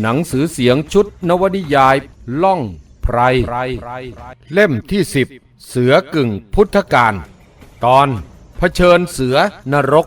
หนังสือเสียงชุดนวนิยาย ล่องไพร เล่มที่สิบเสือกึ่งพุทธการ ตอนเผชิญเสือนรก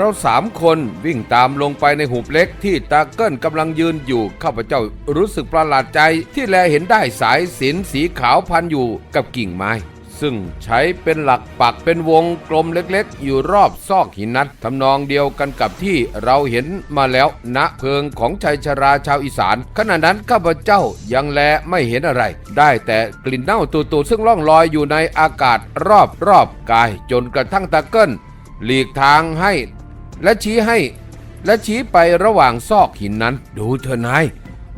เราสามคนวิ่งตามลงไปในหุบเล็กที่ตาเกิ้ลกำลังยืนอยู่ข้าพเจ้ารู้สึกประหลาดใจที่แลเห็นได้สายสินสีขาวพันอยู่กับกิ่งไม้ ซึ่งใช้เป็นหลักปักเป็นวงกลมเล็กๆ อยู่รอบซอกหินนั้นทำนองเดียวกันกับที่เราเห็นมาแล้วณเพิงของชายชราชาวอีสาน ขณะนั้นข้าพเจ้ายังแลไม่เห็นอะไร ได้แต่กลิ่นเน่าตูดๆซึ่งล่องลอยอยู่ในอากาศรอบรอบกาย จนกระทั่งตาเกิ้ลหลีกทางให้ และชี้ให้ และชี้ไประหว่างซอกหินนั้น ดูเถอะนาย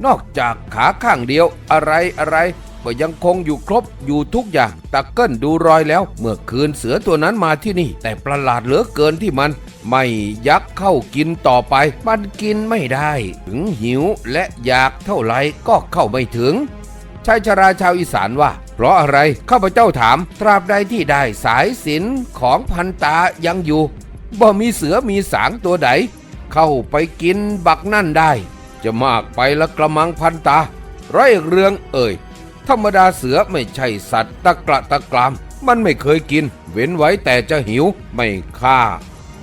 นอกจากขาข้างเดียวอะไรอะไรก็ยังคงอยู่ครบอยู่ทุกอย่างตะเกิลดูรอยแล้ว เมื่อคืนเสือตัวนั้นมาที่นี่ แต่ประหลาดเหลือเกินที่มัน ไม่ยักเข้ากินต่อไป มันกินไม่ได้ ถึงหิวและอยากเท่าไรก็เข้าไม่ถึงชายชราชาวอีสานว่า เพราะอะไรข้าพเจ้าถาม ตราบใดที่ได้สายสินของพันตายังอยู่ บ่มีเสือมีสางตัวใด เข้าไปกินบักนั่นได้ จะมากไปละกระมังพันตา ไรเอกเรืองเอ่ย ธรรมดาเสือไม่ใช่สัตว์ตะกระตะกราม มันไม่เคยกิน เว้นไว้แต่จะหิวไม่ฆ่า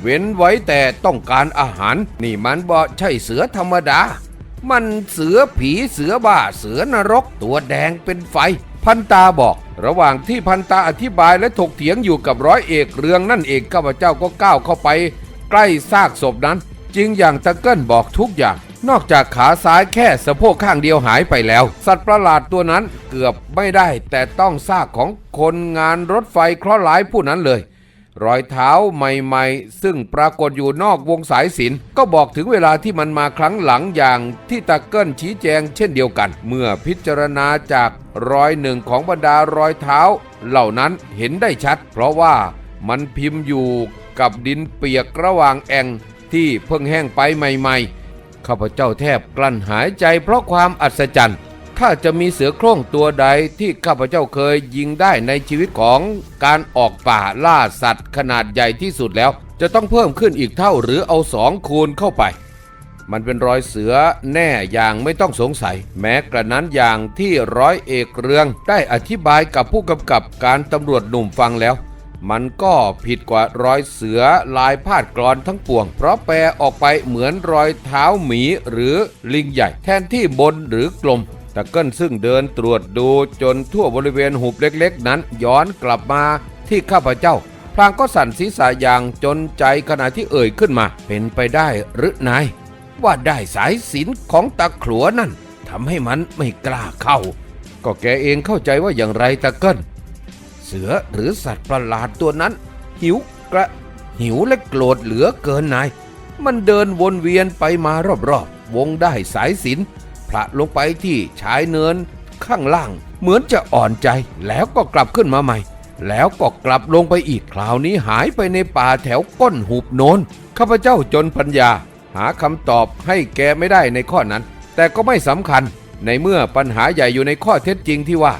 เว้นไว้แต่ต้องการอาหาร นี่มันบ่ใช่เสือธรรมดา มันเสือผีเสือบ้าเสือนรกตัวแดงเป็นไฟ พันตาบอก ระหว่างที่พันตาอธิบายและถกเถียงอยู่กับร้อยเอกเรืองนั่นเองข้าพเจ้าก็ก้าวเข้าไป ใกล้ซากศพนั้น จริงอย่างตะเกิ้ลบอกทุกอย่าง นอกจากขาซ้ายแค่สะโพกข้างเดียวหายไปแล้ว สัตว์ประหลาดตัวนั้นเกือบไม่ได้ แต่ต้องซากของคนงานรถไฟเคราะห์ร้ายผู้นั้นเลย รอยเท้าใหม่ๆ ซึ่งปรากฏอยู่นอกวงสายสินก็บอกถึงเวลาที่มันมาครั้งหลังอย่างที่ตะเกิ้ลชี้แจงเช่นเดียวกัน เมื่อพิจารณาจากรอยหนึ่งของบรรดารอยเท้า เหล่านั้นเห็นได้ชัด เพราะว่ามันพิมพ์อยู่กับดินเปียกระหว่างแองที่เพิ่งแห้งไปใหม่ ๆ ข้าพเจ้าแทบกลั้นหายใจเพราะความอัศจรรย์ ถ้าจะมีเสือโคร่งตัวใดที่ข้าพเจ้าเคยยิงได้ในชีวิตของการออกป่าล่าสัตว์ขนาดใหญ่ที่สุดแล้ว จะต้องเพิ่มขึ้นอีกเท่าหรือเอาสองคูณเข้าไป มันเป็นรอยเสือแน่อย่างไม่ต้องสงสัย แม้กระนั้นอย่างที่ร้อยเอกเรือง ได้อธิบายกับผู้กำกับการตำรวจหนุ่มฟังแล้ว มันก็ผิดกว่ารอยเสือลายพาดกรอนทั้งปวง เพราะแปลออกไปเหมือนรอยเท้าหมีหรือลิงใหญ่ แทนที่บนหรือกลม ตะเกิลซึ่งเดินตรวจดูจนทั่วบริเวณหุบเล็กๆ นั้นย้อนกลับมาที่ข้าพเจ้า พลางก็สั่นศีรษะอย่างจนใจขณะที่เอ่ยขึ้นมา เป็นไปได้หรือนาย ว่าได้สายสินของตะขลัวนั่นทำให้มันไม่กล้าเข้า ก็แกเองเข้าใจว่าอย่างไรตะเกิลเสือหรือสัตว์ประหลาดตัวนั้น หิวกระหิวและโกรธเหลือเกินนาย มันเดินวนเวียนไปมารอบๆวงได้สายสิน พระลงไปที่ชายเนินข้างล่าง เหมือนจะอ่อนใจแล้วก็กลับขึ้นมาใหม่ แล้วก็กลับลงไปอีกคราวนี้หายไปในป่าแถวก้นหุบโนนข้าพเจ้าจนปัญญา หาคำตอบให้แกไม่ได้ในข้อนั้น แต่ก็ไม่สำคัญ ในเมื่อปัญหาใหญ่อยู่ในข้อเท็จจริงที่ว่า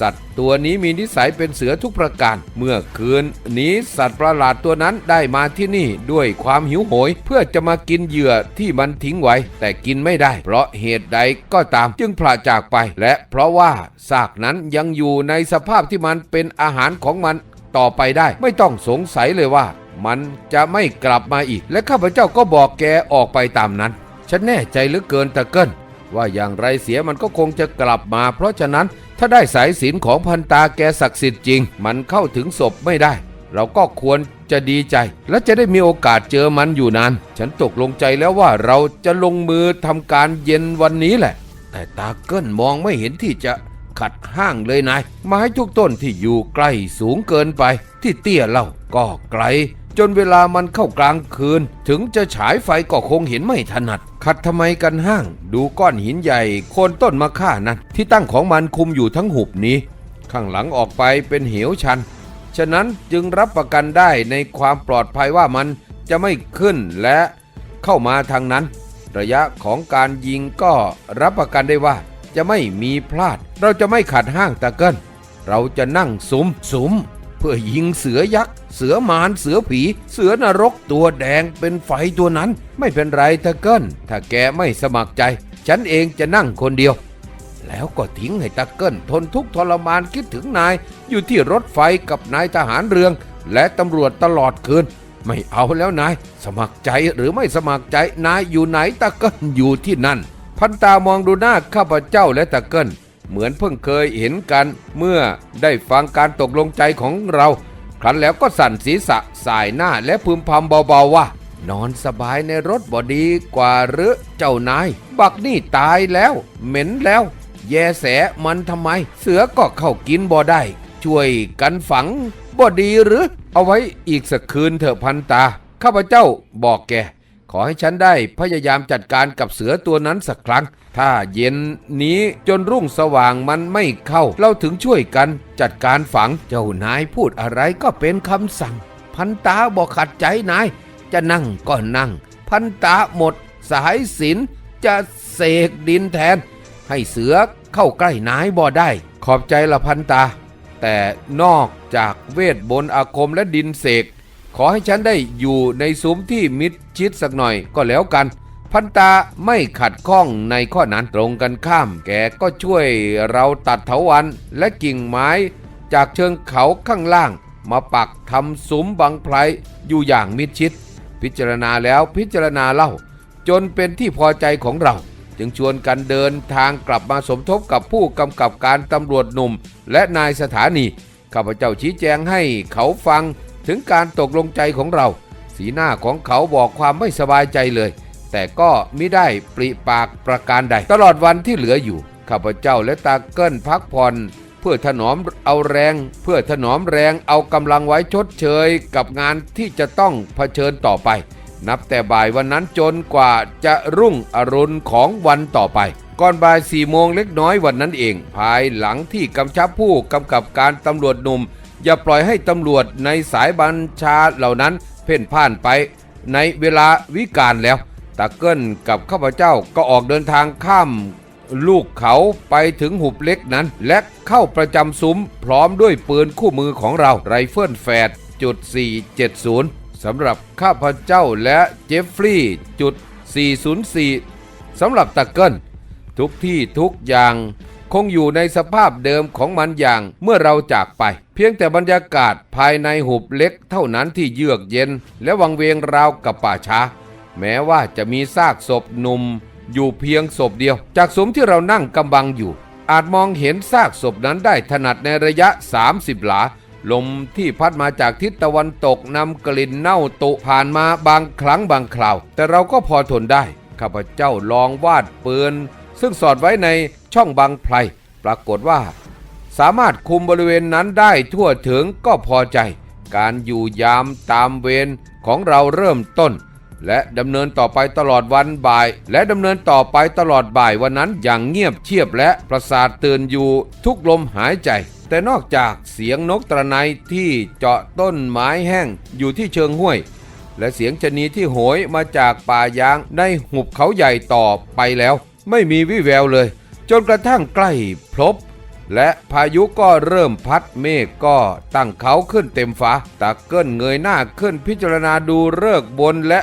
สัตว์ตัวนี้มีนิสัยเป็นเสือทุกประการ เมื่อคืนนี้สัตว์ประหลาดตัวนั้นได้มาที่นี่ด้วยความหิวโหย เพื่อจะมากินเหยื่อที่มันทิ้งไว้ แต่กินไม่ได้ เพราะเหตุใดก็ตามจึงพลาจากไป และเพราะว่าซากนั้นยังอยู่ในสภาพที่มันเป็นอาหารของมันต่อไปได้ ไม่ต้องสงสัยเลยว่า มันจะไม่กลับมาอีก และข้าพเจ้าก็บอกแกออกไปตามนั้น ฉันแน่ใจเหลือเกินตะเกิล ว่าอย่างไรเสียมันก็คงจะกลับมา เพราะฉะนั้นถ้าได้สายสินของพันตาแกศักดิ์สิทธิ์จริง มันเข้าถึงศพไม่ได้ เราก็ควรจะดีใจ และจะได้มีโอกาสเจอมันอยู่นาน ฉันตกลงใจแล้วว่าเราจะลงมือทำการเย็นวันนี้แหละ แต่ตาเกิ้ลมองไม่เห็นที่จะขัดห้างเลยนายไม้ทุกต้นที่อยู่ใกล้สูงเกินไป ที่เตี้ยเล่าก็ไกล จนเวลามันเข้ากลางคืน ถึงจะฉายไฟก็คงเห็นไม่ถนัด ขัดทำไมกันห้าง ดูก้อนหินใหญ่โคนต้นมะค่านั้น ที่ตั้งของมันคุมอยู่ทั้งหุบนี้ ข้างหลังออกไปเป็นเหวชัน ฉะนั้นจึงรับประกันได้ในความปลอดภัยว่ามันจะไม่ขึ้นและเข้ามาทางนั้น ระยะของการยิงก็รับประกันได้ว่าจะไม่มีพลาด เราจะไม่ขัดห้างตะเกิลเราจะนั่งสุมสุม พื่อยิงเสือยักษ์ เสือมารเสือผี เสือนรกตัวแดงเป็นไฟตัวนั้น ไม่เป็นไรตะเกิลถ้าแกไม่สมัครใจ ฉันเองจะนั่งคนเดียว แล้วก็ทิ้งให้ตะเกิลทนทุกทรมานคิดถึงนาย อยู่ที่รถไฟกับนายทหารเรือง และตำรวจตลอดคืน ไม่เอาแล้วนาย สมัครใจหรือไม่สมัครใจนายอยู่ไหนตะเกิลอยู่ที่นั่น พันตามองดูหน้าข้าพเจ้าและตะเกิล เหมือนเพิ่งเคยเห็นกันเมื่อได้ฟังการตกลงใจของเรา ครั้นแล้วก็สั่นศีรษะสายหน้าและพึมพำเบาๆว่า นอนสบายในรถบอดีกว่าหรือเจ้านาย บักนี่ตายแล้ว เหม็นแล้ว แยแสมันทำไม เสือก็เข้ากินบ่ได้ ช่วยกันฝังบ่ดีหรือ เอาไว้อีกสักคืนเถอะพันตา ข้าพเจ้าบอกแก ขอให้ฉันได้พยายามจัดการกับเสือตัวนั้นสักครั้ง ถ้าเย็นนี้จนรุ่งสว่างมันไม่เข้า เราถึงช่วยกันจัดการฝัง เจ้านายพูดอะไรก็เป็นคำสั่ง พันตาบอกขัดใจนาย จะนั่งก็นั่ง พันตาหมด สายสินจะเสกดินแทน ให้เสือเข้าใกล้นายบ่ได้ ขอบใจละพันตา แต่นอกจากเวทบนอาคมและดินเสก ขอให้ฉันได้อยู่ในซุ้มที่มิดชิดสักหน่อยก็แล้วกัน พันตาไม่ขัดข้องในข้อนั้นตรงกันข้าม แกก็ช่วยเราตัดเถาวันและกิ่งไม้จากเชิงเขาข้างล่าง มาปักทำซุ้มบังไพรอยู่อย่างมิดชิด พิจารณาแล้วพิจารณาเล่า จนเป็นที่พอใจของเรา จึงชวนกันเดินทางกลับมาสมทบกับผู้กำกับการตำรวจหนุ่ม และนายสถานีข้าพเจ้าชี้แจงให้เขาฟัง ถึงการตกลงใจของเรา สีหน้าของเขาบอกความไม่สบายใจเลย แต่ก็ไมิได้ปริปากประการใด ตลอดวันที่เหลืออยู่ข้าพเจ้าและตาเกิ้ลพักผ่อนเพื่อถนอมเอาแรง เพื่อถนอมแรงเอากำลังไว้ชดเชย กับงานที่จะต้องเผชิญต่อไป นับแต่บ่ายวันนั้นจนกว่าจะรุ่งอรุณของวันต่อไปก่อนบ่ายสี่โมงเล็กน้อยวันนั้นเอง ภายหลังที่กำชับผู้กำกับการตำรวจหนุ่ม อย่าปล่อยให้ตำรวจในสายบัญชาเหล่านั้นเพ่นพ่านไปในเวลาวิกาลแล้วตาเกิลกับข้าพเจ้าก็ออกเดินทางข้ามลูกเขาไปถึงหุบเล็กนั้น และเข้าประจำซุ้มพร้อมด้วยปืนคู่มือของเราไรเฟิลแฟดจุด470สำหรับข้าพเจ้าและเจฟฟรีย์จุด404สำหรับตะเกิลทุกที่ทุกอย่าง คงอยู่ในสภาพเดิมของมันอย่างเมื่อเราจากไป เพียงแต่บรรยากาศภายในหุบเล็กเท่านั้นที่เยือกเย็น และวังเวงราวกับป่าช้า แม้ว่าจะมีซากศพหนุ่ม อยู่เพียงศพเดียว จากสมที่เรานั่งกำบังอยู่ อาจมองเห็นซากศพนั้นได้ถนัดในระยะ 30 หลาลมที่พัดมาจากทิศตะวันตกนำกลิ่นเน่าตุผ่านมาบางครั้งบางคราว แต่เราก็พอทนได้ ข้าพเจ้าลองวาดปืนซึ่งสอดไว้ใน ช่องบังไพรปรากฏว่า สามารถคุมบริเวณนั้นได้ทั่วถึงก็พอใจ การอยู่ยามตามเวรของเราเริ่มต้น และดำเนินต่อไปตลอดวันบ่าย และดำเนินต่อไปตลอดบ่ายวันนั้นอย่างเงียบเชียบและประสาทตื่นอยู่ทุกลมหายใจ แต่นอกจากเสียงนกตระไนที่เจาะต้นไม้แห้งอยู่ที่เชิงห้วยและเสียงชนีที่โหยมาจากป่ายางในหุบเขาใหญ่ต่อไปแล้ว ไม่มีวิแววเลย จนกระทั่งใกล้พลบ และพายุก็เริ่มพัดเมฆก็ตั้งเขาขึ้นเต็มฟ้าตาเกิ้ลเงยหน้าขึ้นพิจารณาดูเลิกบนและ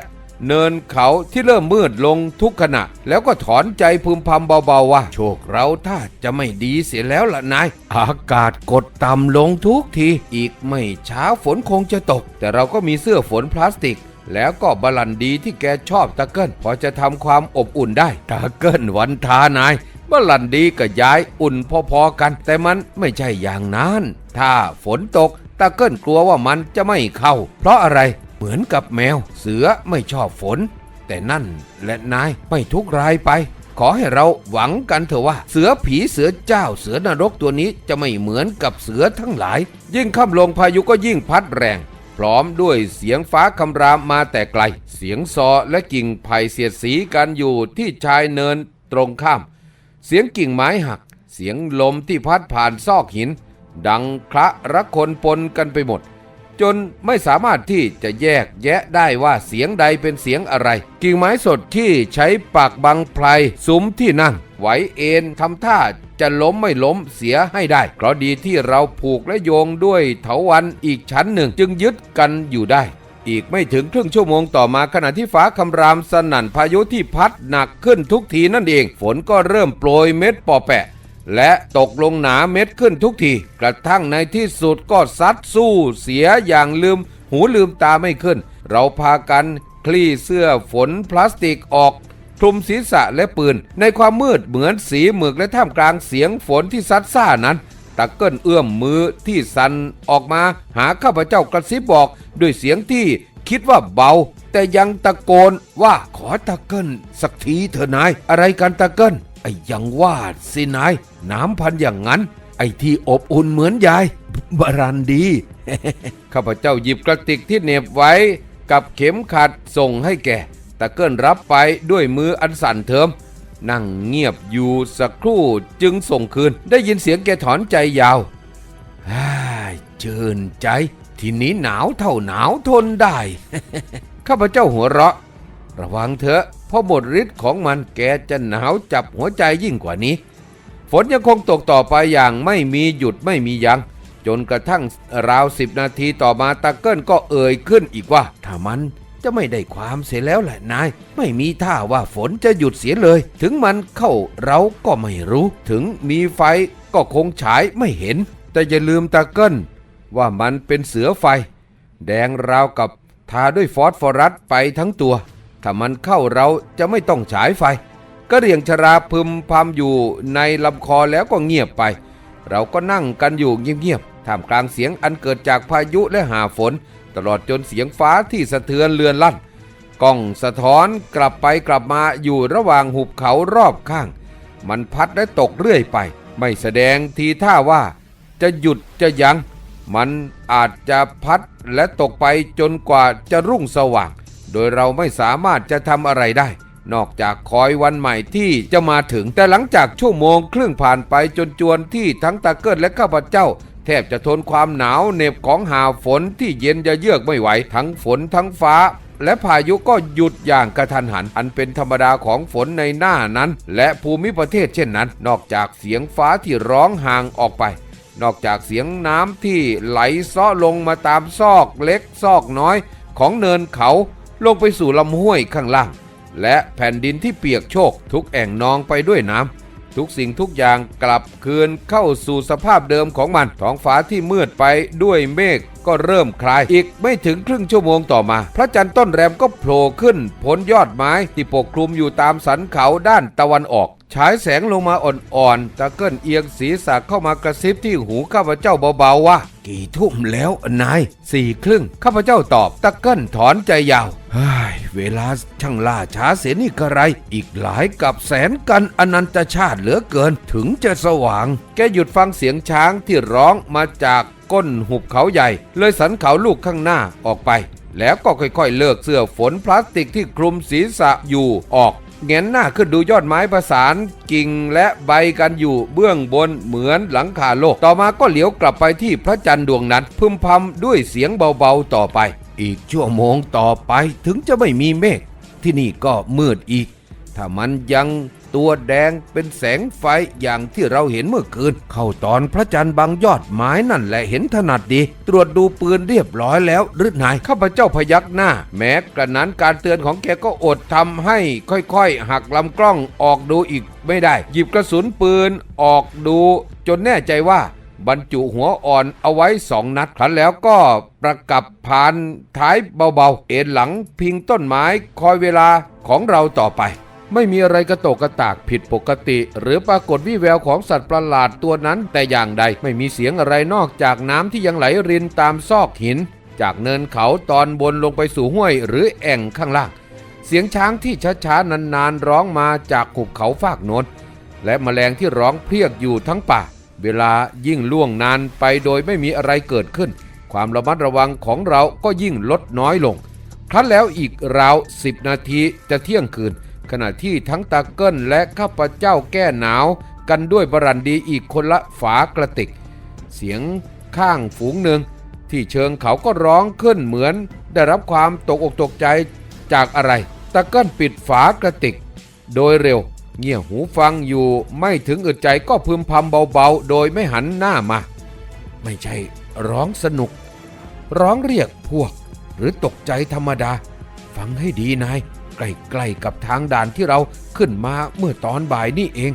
เนินเขาที่เริ่มมืดลงทุกขณะ แล้วก็ถอนใจพึมพำเบาๆว่า โชคเราถ้าจะไม่ดีเสียแล้วล่ะนาย อากาศกดต่ำลงทุกที อีกไม่ช้าฝนคงจะตก แต่เราก็มีเสื้อฝนพลาสติก แล้วก็บาลันดีที่แกชอบตะเกิลพอจะทำความอบอุ่นได้ ตะเกิลวันทานาย บาลันดีก็ย้ายอุ่นพอๆกัน แต่มันไม่ใช่อย่างนั้น ถ้าฝนตกตะเกิลกลัวว่ามันจะไม่เข้า เพราะอะไรเหมือนกับแมว เสือไม่ชอบฝน แต่นั่นและนายไม่ทุกรายไป ขอให้เราหวังกันเถอะว่า เสือผีเสือเจ้าเสือนรกตัวนี้จะไม่เหมือนกับเสือทั้งหลาย ยิ่งค่ำลงพายุก็ยิ่งพัดแรงพร้อมด้วยเสียงฟ้าคำรามมาแต่ไกล เสียงซอและกิ่งไผ่เสียดสีกันอยู่ที่ชายเนินตรงข้าม เสียงกิ่งไม้หัก เสียงลมที่พัดผ่านซอกหิน ดังคละระคนปนกันไปหมด จนไม่สามารถที่จะแยกแยะได้ว่าเสียงใดเป็นเสียงอะไร กิ่งไม้สดที่ใช้ปากบังไพรซุ้มที่นั่งไหวเอ็นทำท่าจะล้มไม่ล้มเสียให้ได้ เพราะดีที่เราผูกและโยงด้วยเถาวันอีกชั้นหนึ่ง จึงยึดกันอยู่ได้ อีกไม่ถึงครึ่งชั่วโมงต่อมาขณะที่ฟ้าคำรามสนั่นพายุที่พัดหนักขึ้นทุกทีนั่นเอง ฝนก็เริ่มโปรยเม็ดปอแปะ และตกลงหนาเม็ดขึ้นทุกที กระทั่งในที่สุดก็ซัดสู้เสียอย่างลืม หูลืมตาไม่ขึ้น เราพากันคลี่เสื้อฝนพลาสติกออกคลุมศีรษะและปืน ในความมืดเหมือนสีหมึกและท่ามกลางเสียงฝนที่ซัดซ่านั้น ตะเกิลเอื้อมมือที่สั่นออกมาหาข้าพเจ้ากระซิบบอกด้วยเสียงที่คิดว่าเบา แต่ยังตะโกนว่าขอตะเกิลสักทีเถอะนาย อะไรกันตะเกิลไอ้ยังว่าสินาย น้ำพันอย่างนั้น ไอ้ที่อบอุ่นเหมือนยายบรันดี ข้าพเจ้าหยิบกระติกที่เหน็บไว้ กับเข็มขัดส่งให้แกตะเกิลรับไปด้วยมืออันสั่นเทิม นั่งเงียบอยู่สักครู่จึงส่งคืน ได้ยินเสียงแกถอนใจยาวฮ่าชื่นใจ ทีนี้หนาวเท่าหนาวทนได้ ข้าพเจ้าหัวเราะ ระวังเถอะเพราะหมดฤทธิ์ของมันแกจะหนาวจับหัวใจยิ่งกว่านี้ ฝนยังคงตกต่อไปอย่างไม่มีหยุดไม่มียัง้งจนกระทั่งราวสิบนาทีต่อมาตะเกิลก็เอ่ยขึ้นอีกว่า ถ้ามัน จะไม่ได้ความเสียแล้วแหละนาย ไม่มีท่าว่าฝนจะหยุดเสียเลย ถึงมันเข้าเราก็ไม่รู้ ถึงมีไฟก็คงฉายไม่เห็น แต่อย่าลืมตะเกิลว่ามันเป็นเสือไฟ แดงราวกับทาด้วยฟอสฟอรัสไปทั้งตัว ถ้ามันเข้าเราจะไม่ต้องฉายไฟก็เรียงชราพึมพำอยู่ในลำคอแล้วก็เงียบไป เราก็นั่งกันอยู่เงียบๆท่ามกลางเสียงอันเกิดจากพายุและหาฝน ตลอดจนเสียงฟ้าที่สะเทือนเลือนลั่นกล้องสะท้อนกลับไปกลับมาอยู่ระหว่างหุบเขารอบข้าง มันพัดและตกเรื่อยไป ไม่แสดงทีท่าว่า จะหยุดจะยัง้งมันอาจจะพัดและตกไปจนกว่าจะรุ่งสว่าง โดยเราไม่สามารถจะทำอะไรได้ นอกจากคอยวันใหม่ที่จะมาถึงแต่หลังจากชั่วโมงครึ่งผ่านไปจนจวนที่ทั้งตาเกิลและข้าพเจ้า แทบจะทนความหนาวเหน็บของหาฝนที่เย็นจะเยือกไม่ไหว ทั้งฝนทั้งฟ้า และพายุก็หยุดอย่างกระทันหัน อันเป็นธรรมดาของฝนในหน้านั้น และภูมิประเทศเช่นนั้น นอกจากเสียงฟ้าที่ร้องห่างออกไป นอกจากเสียงน้ำที่ไหลซาะลงมาตามซอกเล็กซอกน้อย ของเนินเขาลงไปสู่ลำห้วยข้างล่างและแผ่นดินที่เปียกโชกทุกแอ่งนองไปด้วยน้ำ ทุกสิ่งทุกอย่างกลับคืนเข้าสู่สภาพเดิมของมัน ท้องฟ้าที่มืดไปด้วยเมฆก็เริ่มคลาย อีกไม่ถึงครึ่งชั่วโมงต่อมา พระจันทร์ต้นแรมก็โผล่ขึ้นพ้นยอดไม้ที่ปกคลุมอยู่ตามสันเขาด้านตะวันออก ฉายแสงลงมาอ่อนๆ ตะเกิลเอียงศีรษะเข้ามากระซิบที่หูข้าพเจ้าเบาๆว่า กี่ทุ่มแล้วนายสี่ครึ่ง ข้าพเจ้าตอบ ตะเกิลถอนใจยาวเฮ้ยเวลาช่างล่าช้าเสียนี่กระไร อีกหลายกับแสนกันอนันตชาติเหลือเกินถึงจะสว่าง แกหยุดฟังเสียงช้างที่ร้องมาจากก้นหุบเขาใหญ่ เลยสันเขาลูกข้างหน้าออกไปแล้วก็ค่อยๆ เลิกเสื้อฝนพลาสติกที่คลุมศีรษะอยู่ออก เงนหน้าขึ้นดูยอดไม้ประสานกิ่งและใบกันอยู่เบื้องบนเหมือนหลังคาโลก ต่อมาก็เหลียวกลับไปที่พระจันทร์ดวงนั้น พึมพำด้วยเสียงเบาๆต่อไป อีกชั่วโมงต่อไปถึงจะไม่มีเมฆที่นี่ก็มืดอีก ถ้ามันยัง ตัวแดงเป็นแสงไฟอย่างที่เราเห็นเมื่อคืน เข้าตอนพระจันทร์บางยอดไม้นั่นแหละเห็นถนัดดี ตรวจดูปืนเรียบร้อยแล้วหรือนายข้าพเจ้าพยักหน้า แม้กระนั้นการเตือนของแกก็อดทำให้ค่อยๆ หักลำกล้องออกดูอีกไม่ได้ หยิบกระสุนปืนออกดู จนแน่ใจว่าบรรจุหัวอ่อนเอาไว้สองนัดครั้นแล้วก็ประกับผ่านท้ายเบาๆ เอ็นหลังพิงต้นไม้คอยเวลาของเราต่อไป ไม่มีอะไรกระโตกกระตากผิดปกติ หรือปรากฏวิแววของสัตว์ประหลาดตัวนั้น แต่อย่างใดไม่มีเสียงอะไรนอกจากน้ำที่ยังไหลรินตามซอกหิน จากเนินเขาตอนบนลงไปสู่ห้วยหรือแอ่งข้างล่าง เสียงช้างที่ช้าๆนานๆร้องมาจากขุบเขาฟากโนนและแมลงที่ร้องเพียกอยู่ทั้งป่า เวลายิ่งล่วงนานไปโดยไม่มีอะไรเกิดขึ้น ความระมัดระวังของเราก็ยิ่งลดน้อยลง ครั้นแล้วอีกราวสิบนาทีจะเที่ยงคืน ขณะที่ทั้งตาเกิลและข้าพเจ้าแก้หนาวกันด้วยบรันดีอีกคนละฝากระติก เสียงข้างฝูงหนึ่ง ที่เชิงเขาก็ร้องขึ้นเหมือน ได้รับความตกอกตกใจจากอะไรตะเกิ้ลปิดฝากระติก โดยเร็ว เงี่ยหูฟังอยู่ไม่ถึงอึดใจก็พึมพำเบาๆ โดยไม่หันหน้ามา ไม่ใช่ร้องสนุก ร้องเรียกพวก หรือตกใจธรรมดา ฟังให้ดีนาย ใกล้ๆกับทางด่านที่เราขึ้นมาเมื่อตอนบ่ายนี่เอง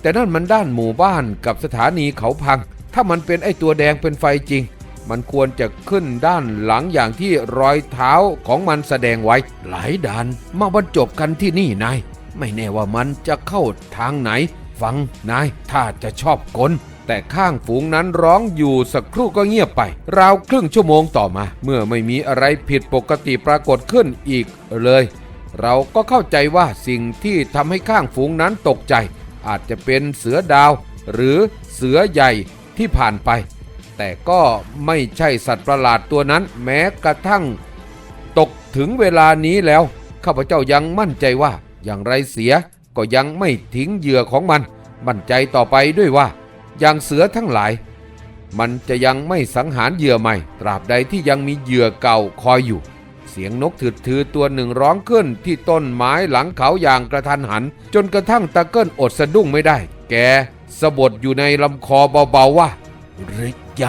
แต่นั่นมันด้านหมู่บ้านกับสถานีเขาพัง ถ้ามันเป็นไอตัวแดงเป็นไฟจริง มันควรจะขึ้นด้านหลังอย่างที่รอยเท้าของมันแสดงไว้ หลายด่านมาบรรจบกันที่นี่นาย ไม่แน่ว่ามันจะเข้าทางไหน ฟังนายถ้าจะชอบกล แต่ข้างฝูงนั้นร้องอยู่สักครู่ก็เงียบไป ราวครึ่งชั่วโมงต่อมา เมื่อไม่มีอะไรผิดปกติปรากฏขึ้นอีกเลย เราก็เข้าใจว่าสิ่งที่ทำให้ข้างฝูงนั้นตกใจ อาจจะเป็นเสือดาว หรือเสือใหญ่ที่ผ่านไป แต่ก็ไม่ใช่สัตว์ประหลาดตัวนั้นแม้กระทั่ง ตกถึงเวลานี้แล้ว ข้าพเจ้ายังมั่นใจว่าอย่างไรเสียก็ยังไม่ทิ้งเหยื่อของมัน มั่นใจต่อไปด้วยว่า อย่างเสือทั้งหลาย มันจะยังไม่สังหารเหยื่อใหม่ ตราบใดที่ยังมีเหยื่อเก่าคอยอยู่ เสียงนกถืดถือตัวหนึ่งร้องขึ้นที่ต้นไม้หลังเขาอย่างกระทันหัน จนกระทั่งตะเกิ้ลอดสะดุ้งไม่ได้ แกสะบดอยู่ในลำคอเบาๆว่าระย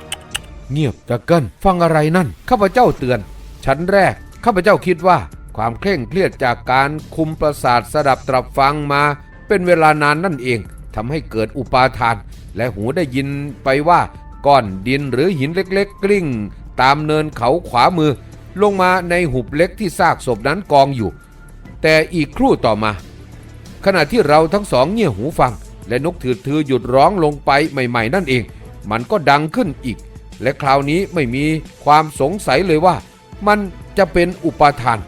ำเงียบตะเกินฟังอะไรนั่น ข้าพเจ้าเตือน ชั้นแรก ข้าพเจ้าคิดว่าความเคร่งเครียดจากการคุมประสาทสดับตรับฟังมาเป็นเวลานานนั่นเอง ทำให้เกิดอุปาทาน และหูได้ยินไปว่าก้อนดินหรือหินเล็กๆ กลิ้ง ตามเนินเขาขวามือ ลงมาในหุบเล็กที่ซากศพนั้นกองอยู่ แต่อีกครู่ต่อมา ขณะที่เราทั้งสองเงี่ยหูฟัง และนกถือถือหยุดร้องลงไปใหม่ๆ นั่นเอง มันก็ดังขึ้นอีก และคราวนี้ไม่มีความสงสัยเลยว่า มันจะเป็นอุปาทาน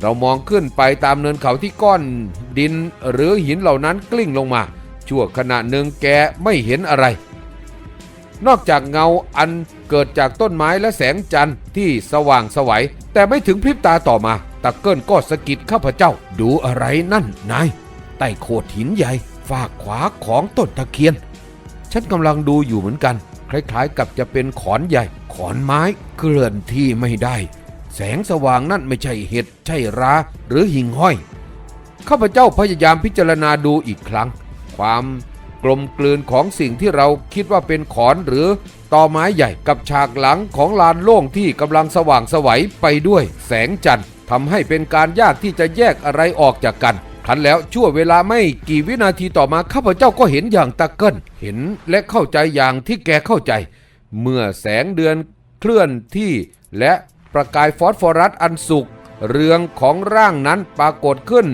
เรามองขึ้นไปตามเนินเขาที่ก้อนดินหรือหินเหล่านั้นกลิ้งลงมา ชั่วขณะหนึ่งแกไม่เห็นอะไร นอกจากเงาอันเกิดจากต้นไม้และแสงจันทร์ที่สว่างสวัย แต่ไม่ถึงพริบตาต่อมาตะเกิลก็สะกิดข้าพเจ้าดูอะไรนั่นนายใต้โขดหินใหญ่ฝากขวาของต้นตะเคียน ฉันกำลังดูอยู่เหมือนกัน คล้ายๆ กับจะเป็นขอนใหญ่ ขอนไม้เคลื่อนที่ไม่ได้ แสงสว่างนั่นไม่ใช่เห็ดใช่ราหรือหิ่งห้อยข้าพเจ้าพยายามพิจารณาดูอีกครั้ง ความกลมกลืนของสิ่งที่เราคิดว่าเป็นขอนหรือตอไม้ใหญ่กับฉากหลังของลานโล่งที่กำลังสว่างสวัยไปด้วยแสงจันทร์ทำให้เป็นการยากที่จะแยกอะไรออกจากกันคันแล้วชั่วเวลาไม่กี่วินาทีต่อมาข้าพเจ้าก็เห็นอย่างตะเกิลเห็นและเข้าใจอย่างที่แกเข้าใจ เมื่อแสงเดือนเคลื่อนที่และประกายฟอสฟอรัสอันสุกเรืองของร่างนั้นปรากฏขึ้น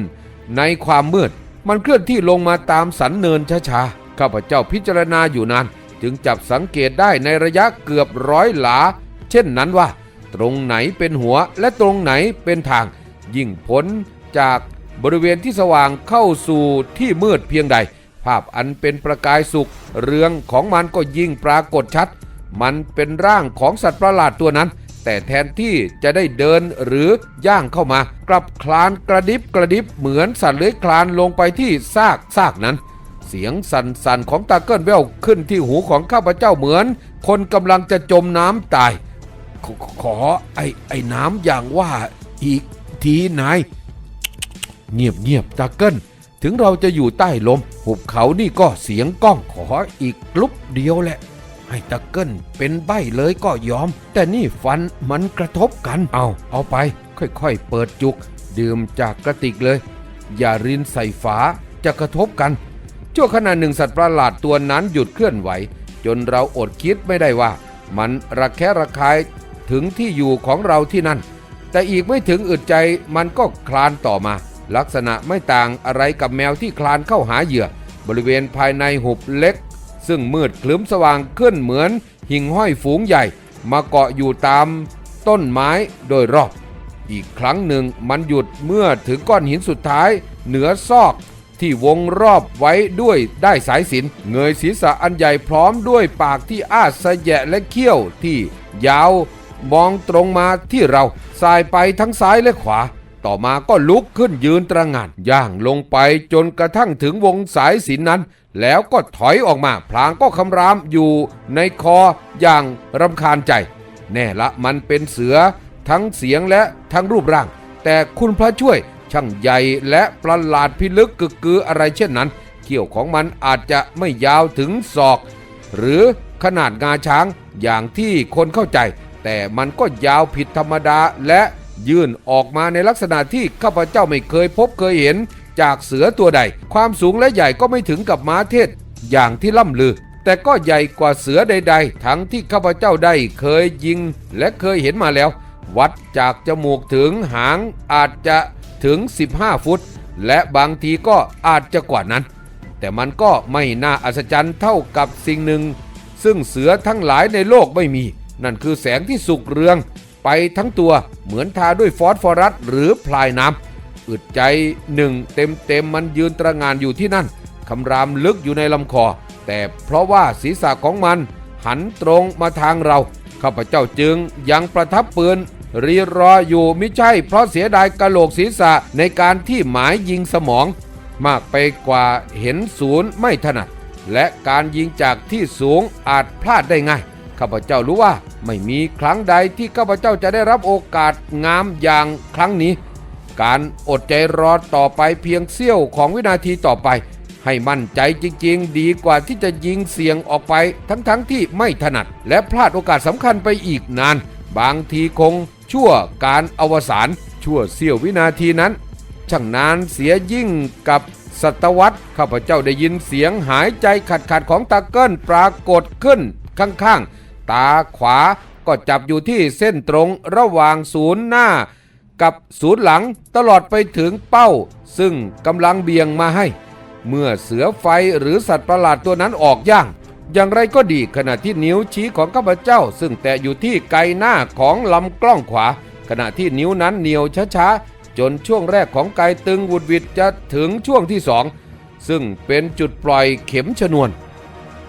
ในความมืด มันเคลื่อนที่ลงมาตามสันเนินช้าๆ ข้าพเจ้าพิจารณาอยู่นาน จึงจับสังเกตได้ในระยะเกือบร้อยหลา เช่นนั้นว่า ตรงไหนเป็นหัวและตรงไหนเป็นทาง ยิ่งพ้นจากบริเวณที่สว่างเข้าสู่ที่มืดเพียงใด ภาพอันเป็นประกายสุกเรืองของมันก็ยิ่งปรากฏชัด มันเป็นร่างของสัตว์ประหลาดตัวนั้น แต่แทนที่จะได้เดินหรือย่างเข้ามา กลับคลานกระดิบกระดิบเหมือนสัตว์เลื้อยคลานลงไปที่ซากซากนั้น เสียงสั่นๆของตาเกิลแววขึ้นที่หูของข้าพเจ้าเหมือน คนกำลังจะจมน้ำตายขอขอไอ้ไอ้น้ำอย่างว่าอีกทีนายเงียบเงียบตาเกิลถึงเราจะอยู่ใต้ลม หุบเขานี่ก็เสียงก้องขออีกลุบเดียวแหละ ให้ตะเกิลเป็นใบเลยก็ยอม แต่นี่ฟันมันกระทบกัน เอาเอาไป ค่อยๆ เปิดจุก ดื่มจากกระติกเลย อย่ารินใส่ฝาจะกระทบกันชั่วขณะหนึ่งสัตว์ประหลาดตัวนั้นหยุดเคลื่อนไหว จนเราอดคิดไม่ได้ว่า มันระแคะระคายถึงที่อยู่ของเราที่นั่น แต่อีกไม่ถึงอึดใจมันก็คลานต่อมา ลักษณะไม่ต่างอะไรกับแมวที่คลานเข้าหาเหยื่อ บริเวณภายในหุบเล็ก ซึ่งมืดคลึ้มสว่างขึ้นเหมือน หิ่งห้อยฝูงใหญ่ มาเกาะอยู่ตามต้นไม้โดยรอบ อีกครั้งหนึ่งมันหยุดเมื่อถึงก้อนหินสุดท้าย เหนือซอกที่วงรอบไว้ด้วยได้สายสินเงยศีรษะอันใหญ่พร้อมด้วยปากที่อ้าสะแยะและเขี้ยวที่ยาว มองตรงมาที่เราสายไปทั้งซ้ายและขวา ต่อมาก็ลุกขึ้นยืนตระงาน ย่างลงไปจนกระทั่งถึงวงสายสินนั้น แล้วก็ถอยออกมา พลางก็คำรามอยู่ในคออย่างรำคาญใจ แน่ละมันเป็นเสือทั้งเสียงและทั้งรูปร่าง แต่คุณพระช่วยช่างใหญ่และประหลาดพิลึกกึกกืออะไรเช่นนั้น เขี้ยวของมันอาจจะไม่ยาวถึงศอก หรือขนาดงาช้างอย่างที่คนเข้าใจ แต่มันก็ยาวผิดธรรมดาและยื่นออกมาในลักษณะที่ข้าพเจ้าไม่เคยพบเคยเห็น จากเสือตัวใด ความสูงและใหญ่ก็ไม่ถึงกับม้าเทศ อย่างที่ล่ำลือ แต่ก็ใหญ่กว่าเสือใด ๆ ทั้งที่ข้าพเจ้าได้เคยยิงและเคยเห็นมาแล้ว วัดจากจมูกถึงหางอาจจะถึง 15 ฟุต และบางทีก็อาจจะกว่านั้น แต่มันก็ไม่น่าอัศจรรย์เท่ากับสิ่งหนึ่ง ซึ่งเสือทั้งหลายในโลกไม่มี นั่นคือแสงที่สุกเรือง ไปทั้งตัวเหมือนทาด้วยฟอสฟอรัสหรือพลายน้ำ อึดใจหนึ่งเต็มเต็มๆมันยืนตระงานอยู่ที่นั่น คำรามลึกอยู่ในลำคอ แต่เพราะว่าศีรษะของมัน หันตรงมาทางเรา ข้าพเจ้าจึงยังประทับปืนรีรออยู่ไม่ใช่ เพราะเสียดายกะโหลกศีรษะในการที่หมายยิงสมอง มากไปกว่าเห็นศูนย์ไม่ถนัด และการยิงจากที่สูงอาจพลาดได้ง่ายข้าพเจ้ารู้ว่าไม่มีครั้งใดที่ข้าพเจ้าจะได้รับโอกาสงามอย่างครั้งนี้ การอดใจรอต่อไปเพียงเสี้ยวของวินาทีต่อไป ให้มั่นใจจริงๆ ดีกว่าที่จะยิงเสียงออกไปทั้งๆทที่ไม่ถนัด และพลาดโอกาสสำคัญไปอีกนาน บางทีคง ชั่วการอวสานชั่วเสี้ยววินาทีนั้น ช่างนานเสียยิ่งกับศตวรรษข้าพเจ้าได้ยินเสียงหายใจขัดขัดของตาเกิลปรากฏขึ้นข้างๆ ตาขวาก็จับอยู่ที่เส้นตรงระหว่างศูนย์หน้า กับศูนย์หลังตลอดไปถึงเป้า ซึ่งกำลังเบี่ยงมาให้ เมื่อเสือไฟหรือสัตว์ประหลาดตัวนั้นออกย่าง อย่างไรก็ดีขณะที่นิ้วชี้ของข้าพเจ้า ซึ่งแตะอยู่ที่ไกหน้าของลำกล้องขวา ขณะที่นิ้วนั้นเหนียวช้าๆ จนช่วงแรกของไกตึงวุดวิดจะถึงช่วงที่สองซึ่งเป็นจุดปล่อยเข็มชนวน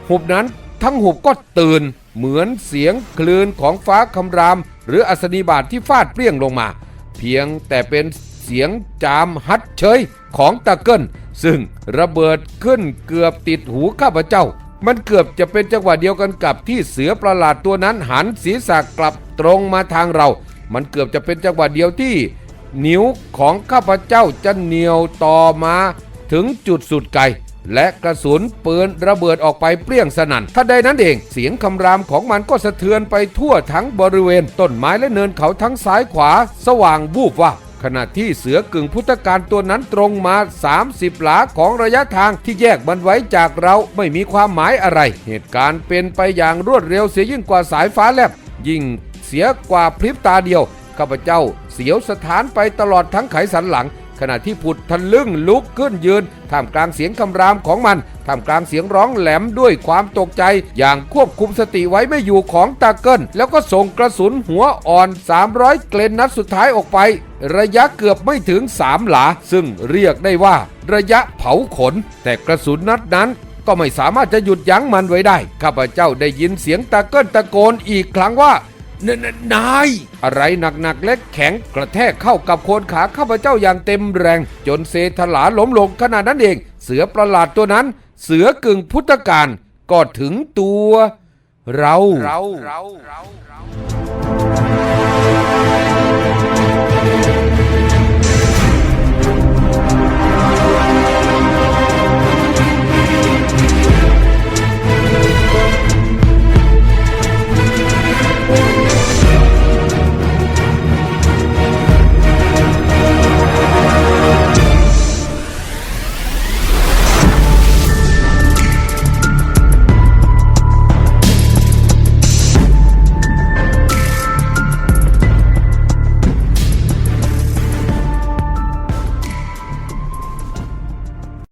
หุบนั้นทั้งหุบก็ตื่นเหมือนเสียงคลื่นของฟ้าคำราม หรืออัศนีบาทที่ฟาดเปรี้ยงลงมา เพียงแต่เป็นเสียงจามฮัดเฉยของตะเกิลซึ่งระเบิดขึ้นเกือบติดหูข้าพเจ้า มันเกือบจะเป็นจังหวะเดียวกันกับที่เสือประหลาดตัวนั้นหันศีรษะกลับตรงมาทางเรา มันเกือบจะเป็นจังหวะเดียวที่ นิ้วของข้าพเจ้าจะเหนียวต่อมาถึงจุดสุดไกล และกระสุนปืนระเบิดออกไปเปรี้ยงสนั่นทันใดนั้นเอง เสียงคำรามของมันก็สะเทือนไปทั่วทั้งบริเวณ ต้นไม้และเนินเขาทั้งซ้ายขวา สว่างวูบว่าขณะที่เสือกึ่งพุทธการตัวนั้นตรงมา 30 หลาของระยะทางที่แยกมันไว้จากเราไม่มีความหมายอะไร เหตุการณ์เป็นไปอย่างรวดเร็วเสียยิ่งกว่าสายฟ้าแลบ ยิ่งเสียกว่าพริบตาเดียวข้าพเจ้าเสียวสถานไปตลอดทั้งไขสันหลัง ขณะที่ผุดทะลึ่งลุกขึ้นยืนท่ามกลางเสียงคำรามของมันท่ามกลางเสียงร้องแหลมด้วยความตกใจ อย่างควบคุมสติไว้ไม่อยู่ของตาเกิลแล้วก็ส่งกระสุนหัวอ่อน 300 เกลนนัดสุดท้ายออกไป ระยะเกือบไม่ถึง3หลา ซึ่งเรียกได้ว่า ระยะเผาขน แต่กระสุนนัดนั้นก็ไม่สามารถจะหยุดยั้งมันไว้ได้ ข้าพเจ้าได้ยินเสียงตาเกิลตะโกนอีกครั้งว่า นนนาย อะไรหนักๆและแข็งกระแทกเข้ากับโคนขาข้าพเจ้าอย่างเต็มแรง จนเซถลาล้มลงขณะนั้นเอง เสือประหลาดตัวนั้น เสือกึ่งพุทธการก็ถึงตัว เราเราเรา